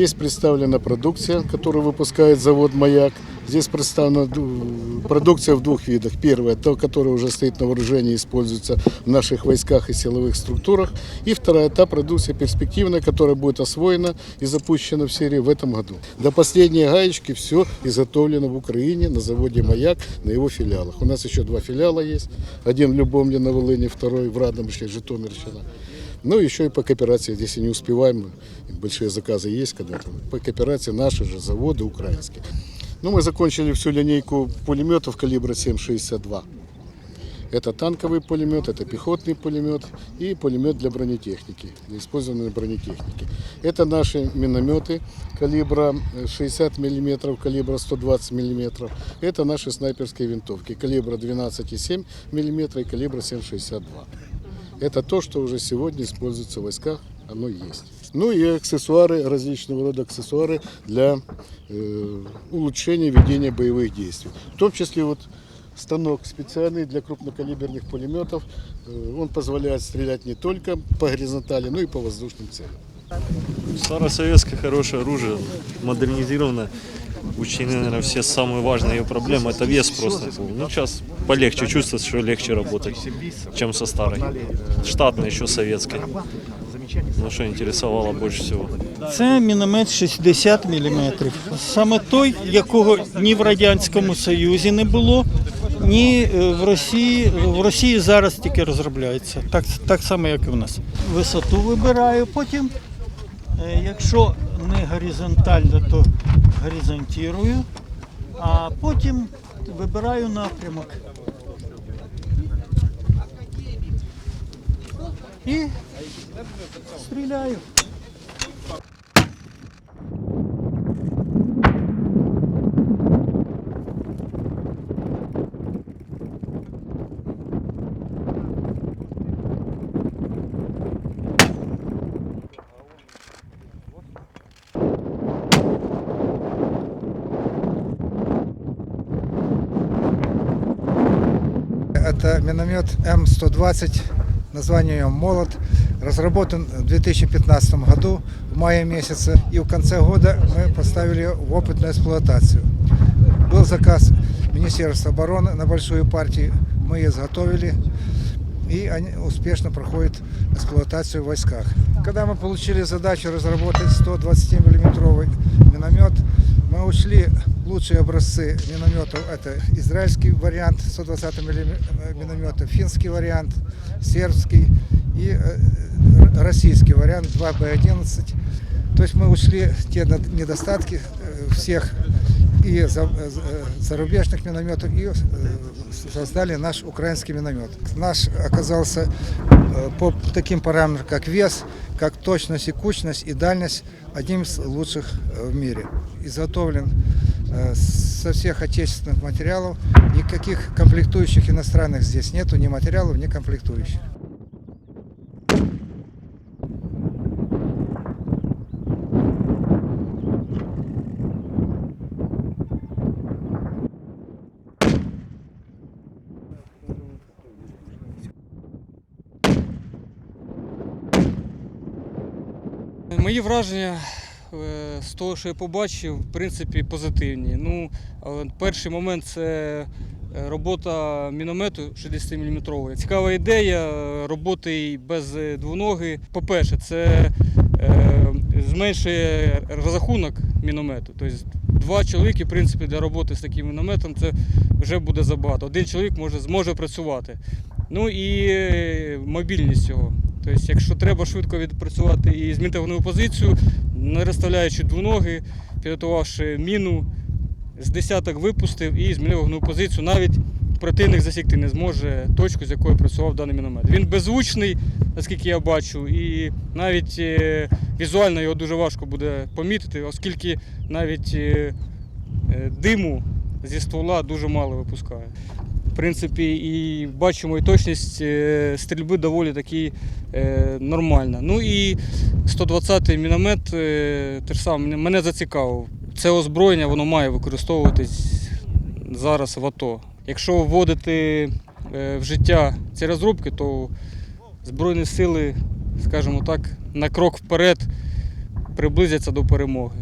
Здесь представлена продукция, которую выпускает завод «Маяк». Здесь представлена ду- продукция в двух видах. Первая, то, которая уже стоит на вооружении используется в наших войсках и силовых структурах. И вторая, та продукция перспективная, которая будет освоена и запущена в серии в этом году. До последней гаечки все изготовлено в Украине на заводе «Маяк» на его филиалах. У нас еще два филиала есть. Один в Любомле на Волыне, второй в Радомишле, Житомирщина. Ну, еще и по кооперации, если не успеваем, большие заказы есть, когда по кооперации наши же заводы украинские. Ну, мы закончили всю линейку пулеметов калибра 7,62. Это танковый пулемет, это пехотный пулемет и пулемет для бронетехники, для использования бронетехники. Это наши минометы калибра э, 60 мм, калибра 120 мм. Это наши снайперские винтовки калибра 12,7 мм и калибра 7,62. Это то, что уже сегодня используется в войсках, оно есть. Ну и аксессуары, различного рода аксессуары для э, улучшения ведения боевых действий. В том числе вот станок специальный для крупнокалиберных пулеметов. Э, Он позволяет стрелять не только по горизонтали, но и по воздушным целям. Старосоветское хорошее оружие, модернизированное. Учили, наверное, все самые важные ее проблемы. Это вес просто. Ну, сейчас полегче чувствуется, что легче работать, чем со старой. Штатной, еще советской. Ну, что интересовало больше всего. Це міномет 60 мм. Саме той, якого ні в Радянському Союзі не було, ні е, в Росії. В Росії зараз тільки розробляється. Так, так само, як і в нас. Висоту вибираю, потім, е, якщо не горизонтально, то горизонтирую, а потім вибираю напрямок. І стріляю. Это миномет М120, название ее «Молот», разработан в 2015 году в мае месяце, и в конце года мы поставили в опытную эксплуатацию. Был заказ Министерства обороны на большую партию, мы ее изготовили, и они успешно проходят эксплуатацию в войсках. Когда мы получили задачу разработать 120 миллиметровый миномет, мы учли лучшие образцы минометов. Это израильский вариант 120 мм миномета, финский вариант, сербский и э, российский вариант 2Б11. То есть мы учли те недостатки э, всех и за- э, зарубежных минометов и э, создали наш украинский миномет. Наш оказался э, по таким параметрам, как вес, как точность и кучность и дальность, одним из лучших э, в мире. Изготовлен э, со всех отечественных материалов. Никаких комплектующих иностранных здесь нету, ни материалов, ни комплектующих. Мої враження е, з того, що я побачив, в принципі, позитивні. Ну, перший момент це е, робота міномету 60-мм. Цікава ідея е, роботи без двоноги. По-перше, це зменшує розрахунок міномету. Тобто два чоловіки, в принципі, для роботи з таким мінометом це вже буде забагато. Один чоловік може, зможе працювати. Ну і мобільність цього. Тобто, якщо треба швидко відпрацювати і змінити вогневу позицію, не розставляючи двоноги, підготувавши міну, з десяток випустив і змінив вогневу позицію, навіть противник засікти не зможе точку, з якою працював даний міномет. Він беззвучний, наскільки я бачу, і навіть е, візуально його дуже важко буде помітити, оскільки навіть е, е, диму зі ствола дуже мало випускає. Принципі, і бачимо, і точність е, стрільби доволі таки е, нормальна. Ну і 120-й міномет е, теж саме мене- зацікавив. Це озброєння воно має використовуватись зараз в АТО. Якщо вводити в життя ці розробки, то Збройні сили, скажімо так, на крок вперед приблизяться до перемоги.